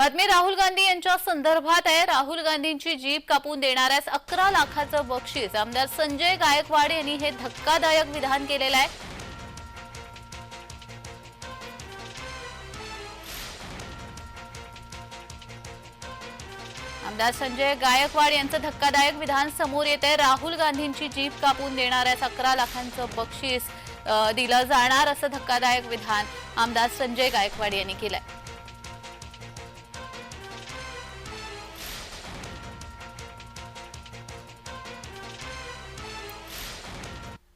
बातमी राहुल गांधी यांच्या संदर्भात आहे. राहुल गांधींची जीप कापून देणाऱ्यास अकरा लाखाचं बक्षीस. आमदार संजय गायकवाड यांनी हे धक्कादायक विधान केलेलं आहे. आमदार संजय गायकवाड यांचं धक्कादायक विधान समोर येत आहे. राहुल गांधींची जीप कापून देणाऱ्यास अकरा लाखांचं बक्षीस दिलं जाणार असं धक्कादायक विधान आमदार संजय गायकवाड यांनी केलंय.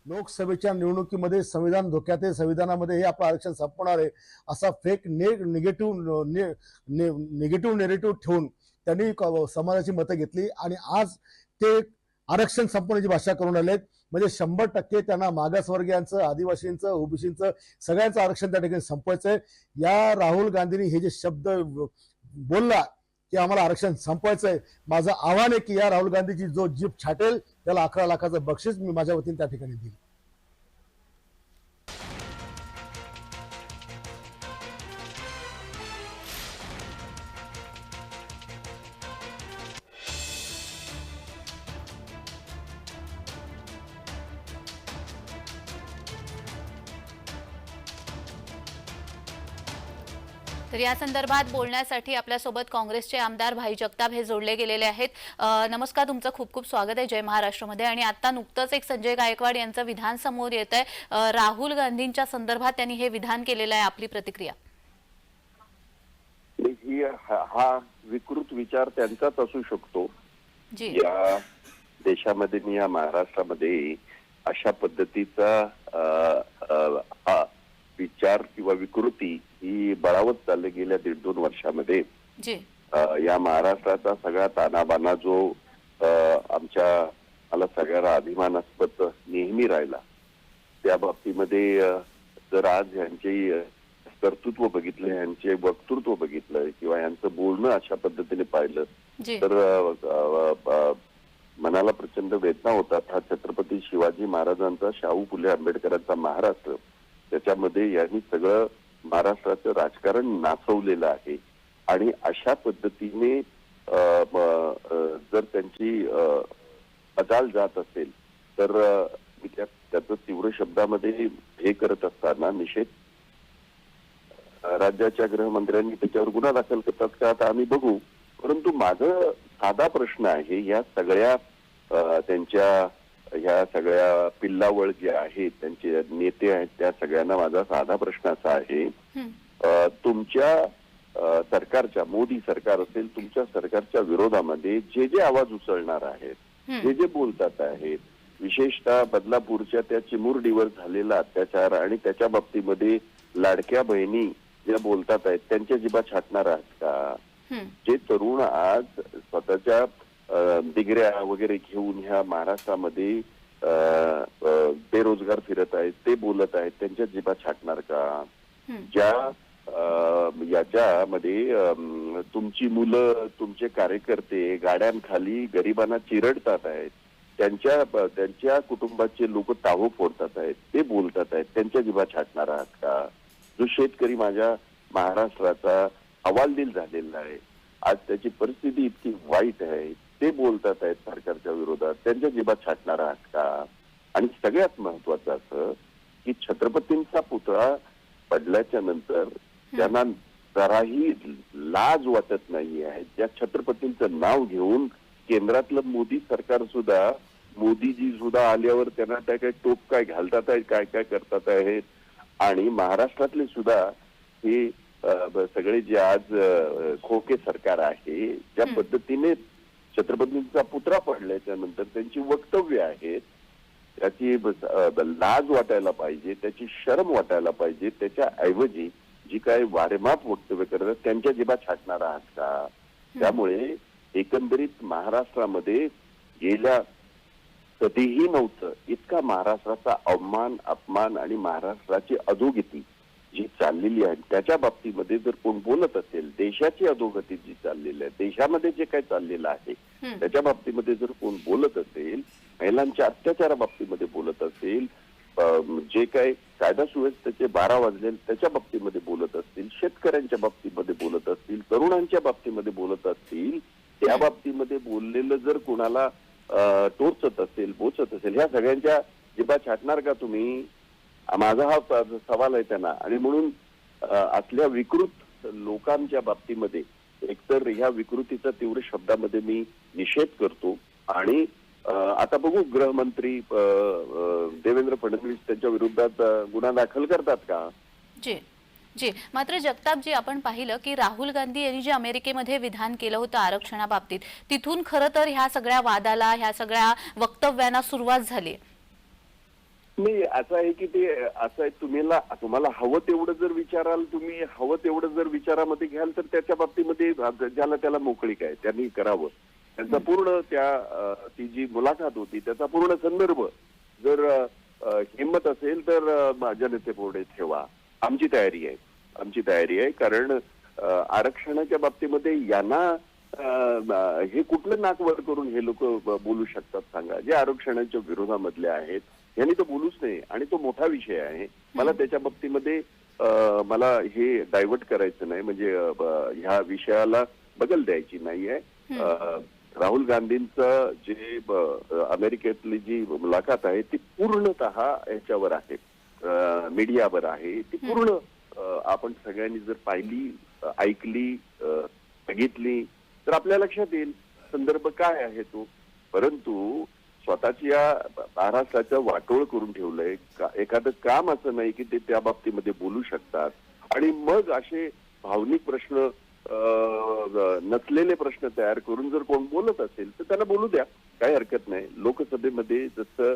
लोकसभेच्या निवडणुकीमध्ये संविधान धोक्यात आहे संविधानामध्ये हे आपलं आरक्षण संपणार आहे असा फेक ने निगेटिव्ह निगेटिव्ह नेरेटिव्ह ठेवून त्यांनी क- समाजाची मतं घेतली आणि आज ते आरक्षण संपवण्याची भाषा करून आलेत म्हणजे शंभर टक्के त्यांना मागासवर्गीयांचं आदिवासींचं ओबीसींचं सगळ्यांचं आरक्षण त्या ठिकाणी संपवायचं आहे. या राहुल गांधींनी हे जे शब्द बोलला की आम्हाला आरक्षण संपवायचं आहे माझं आव्हान आहे की या राहुल गांधीची जो जीप छाटेल त्याला अकरा लाखाचं बक्षीस मी माझ्या वतीने त्या ठिकाणी दिली तर या संदर्भात बोलण्यासाठी आपल्यासोबत काँग्रेसचे आमदार भाई जगताप हे जोडले गेलेले आहेत. नमस्कार तुमचं खूप खूप स्वागत आहे जय महाराष्ट्रमध्ये. आणि आता नुकतंच एक संजय गायकवाड यांचं विधान समोर येत आहे. राहुल गांधींच्या संदर्भात त्यांनी हे विधान केलेलं आहे आपली प्रतिक्रिया. ही विकृत विचार त्यांचाच असू शकतो. जी. या देशामध्ये या महाराष्ट्रामध्ये अशा पद्धतीचा विचार किंवा विकृती ही बळावत चालली गेल्या दीड दोन वर्षामध्ये. या महाराष्ट्राचा सगळा तानाबाना जो आमच्या मला सगळ्याला अभिमानास्पद नेहमी राहिला. त्या बाबतीमध्ये जर आज यांचे कर्तृत्व बघितलं यांचे वक्तृत्व बघितलं किंवा यांचं बोलणं अशा पद्धतीने पाहिलं तर मनाला प्रचंड वेदना होतात. हा छत्रपती शिवाजी महाराजांचा शाहू फुले आंबेडकरांचा महाराष्ट्र त्याच्यामध्ये यांनी सगळं महाराष्ट्राचं राजकारण नाचवलेलं आहे. आणि अशा पद्धतीने जर त्यांची अदाल जात असेल तर त्याचं तीव्र शब्दामध्ये हे करत असताना निषेध राज्याच्या गृहमंत्र्यांनी त्याच्यावर गुन्हा दाखल करतात का आता आम्ही बघू. परंतु माझं साधा प्रश्न आहे या सगळ्या त्यांच्या ह्या सगळ्या पिल्लावळ जे आहेत त्यांचे नेते आहेत त्या सगळ्यांना माझा साधा प्रश्न असा आहे तुमच्या सरकारच्या मोदी सरकार असेल तुमच्या सरकारच्या विरोधामध्ये जे जे आवाज उचलणार आहेत. जे जे बोलतात आहेत विशेषतः बदलापूरच्या त्या चिमुरडीवर झालेला अत्याचार आणि त्याच्या बाबतीमध्ये लाडक्या बहिणी ज्या बोलतात आहेत त्यांच्या जिबा छाटणार आहात का. जे तरुण आज स्वतःच्या डिग्र्या वगैरे घेऊन ह्या महाराष्ट्रामध्ये बेरोजगार फिरत आहेत ते बोलत आहेत त्यांच्या जिबा छाटणार का. ज्या याच्यामध्ये तुमची मुलं तुमचे कार्यकर्ते गाड्यांखाली गरिबांना चिरडतात आहेत. त्यांच्या त्यांच्या कुटुंबाचे लोक ताहू फोडतात आहेत ते बोलतात आहेत त्यांच्या जिभा छाटणार आहात का? जो शेतकरी माझ्या महाराष्ट्राचा हवालदिल झालेला आहे. आज त्याची परिस्थिती इतकी वाईट आहे. बोलतात आहेत सरकारच्या विरोधात. त्यांच्या जिभा छाटणार आहात का आणि सगळ्यात महत्वाचं असं की छत्रपतींचा पुतळा पडल्याच्या नंतर त्यांना जराही लाज वाटत नाही आहे. ज्या छत्रपतींचं नाव घेऊन केंद्रातलं मोदी सरकार सुद्धा मोदीजी सुद्धा आल्यावर त्यांना त्या काय टोप काय घालतात आहेत काय काय करतात आहेत. आणि महाराष्ट्रातले सुद्धा हे सगळे जे आज खोके सरकार आहे ज्या. पद्धतीने छत्रपतींचा पुतळा पडल्याच्या नंतर त्यांची वक्तव्य आहेत त्याची लाज वाटायला पाहिजे त्याची शरम वाटायला पाहिजे त्याच्या ऐवजी जी काय वारेमाप वक्तव्य करतात त्यांच्या जिभा छाटणार आहात का? त्यामुळे एकंदरीत महाराष्ट्रामध्ये गेल्या कधीही नव्हतं इतका महाराष्ट्राचा अवमान अपमान आणि महाराष्ट्राची अधोगती जी चाललेली आहे त्याच्या बाबतीमध्ये जर कोण बोलत असेल देशाची अधोगती जी चाललेली आहे देशामध्ये जे काही चाललेलं आहे. त्याच्या बाबतीमध्ये जर कोण बोलत असेल महिलांच्या अत्याचारा बाबतीमध्ये बोलत असेल जे काही कायदा सुव्यवस्थेचे बारा वाजले त्याच्या बाबतीमध्ये बोलत असतील शेतकऱ्यांच्या बाबतीमध्ये बोलत असतील तरुणांच्या बाबतीमध्ये बोलत असतील त्या बाबतीमध्ये बोललेलं जर कुणाला टोचत असेल बोचत असेल ह्या सगळ्यांच्या जिबा छाटणार का तुम्ही माझा हा सवाल आहे त्यांना. आणि म्हणून असल्या विकृत लोकांच्या बाबतीमध्ये एकतर ह्या विकृतीचा तीव्र शब्दामध्ये मी निषेध करतो. आणि आता बघू गृहमंत्री देवेंद्र फडणवीस त्यांच्या विरोधात गुन्हा दाखल करतात का? जी जी. मात्र जगतापजी आपण पाहिलं की राहुल गांधी यांनी जे अमेरिकेमध्ये विधान केलं होतं आरक्षणाबाबतीत तिथून खरं तर ह्या सगळ्या वादाला ह्या सगळ्या वक्तव्यांना सुरुवात झाली. नाही असं आहे की ते असं आहे तुम्हाला तुम्हाला हवं तेवढं जर विचाराल तुम्ही हवं तेवढं जर विचारामध्ये घ्याल तर त्याच्या बाबतीमध्ये ज्याला त्याला मोकळीक आहे त्यांनी करावं. त्यांचा पूर्ण त्या ती जी मुलाखत होती त्याचा पूर्ण संदर्भ जर हिंमत असेल तर अं, जनते पुढे ठेवा. आमची तयारी आहे. आमची तयारी आहे कारण आरक्षणाच्या बाबतीमध्ये यांना हे कुठलं नाक वर करून हे लोक बोलू शकतात सांगा. जे आरक्षणाच्या विरोधामधले आहेत यांनी तर बोलूच नाही आणि तो मोठा विषय आहे. मला त्याच्या बाबतीमध्ये मला हे डायव्हर्ट करायचं नाही. म्हणजे ह्या विषयाला बदल द्यायची नाहीये अं, राहुल गांधींचं जे अमेरिकेतली जी मुलाखत आहे ती पूर्णतः याच्यावर आहे. मीडियावर आहे. ती पूर्ण आपण सगळ्यांनी जर पाहिली ऐकली बघितली तर आपल्या लक्षात येईल. संदर्भ काय आहे तो? परंतु स्वतःची या महाराष्ट्राचं वाटोळ करून ठेवलंय. का- एखादं काम असं नाही की ते त्या बाबतीमध्ये बोलू शकतात. आणि मग असे भावनिक प्रश्न अं, नसलेले प्रश्न तयार करून जर कोण बोलत असेल तर त्यांना बोलू द्या. काही हरकत नाही. लोकसभेमध्ये जसं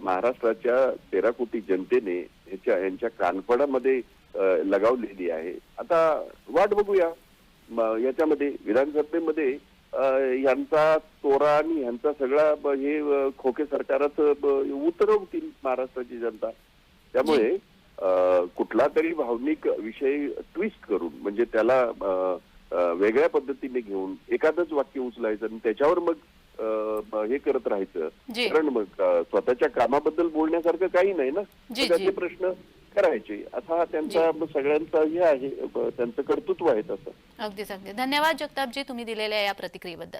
महाराष्ट्राच्या तेरा कोटी जनतेने ह्याच्या यांच्या कानपडामध्ये लगावलेली आहे. आता वाट बघूया. याच्यामध्ये विधानसभेमध्ये यांचा तोरा आणि यांचा सगळा हे खोके सरकारच उतरवतील महाराष्ट्राची जनता त्यामुळे कुठला तरी भावनिक विषय ट्विस्ट करून म्हणजे त्याला वेगळ्या पद्धतीने घेऊन एखादंच वाक्य उचलायचं आणि त्याच्यावर मग हे करत राहायचं. कारण मग स्वतःच्या कामाबद्दल बोलण्यासारखं काही नाही ना त्याचे. प्रश्न करायचे. असा हा त्यांचा सगळ्यांचा हे आहे त्यांचं कर्तृत्व आहे तसं. अगदीच अगदी धन्यवाद जगतापजी तुम्ही दिलेल्या या प्रतिक्रियेबद्दल.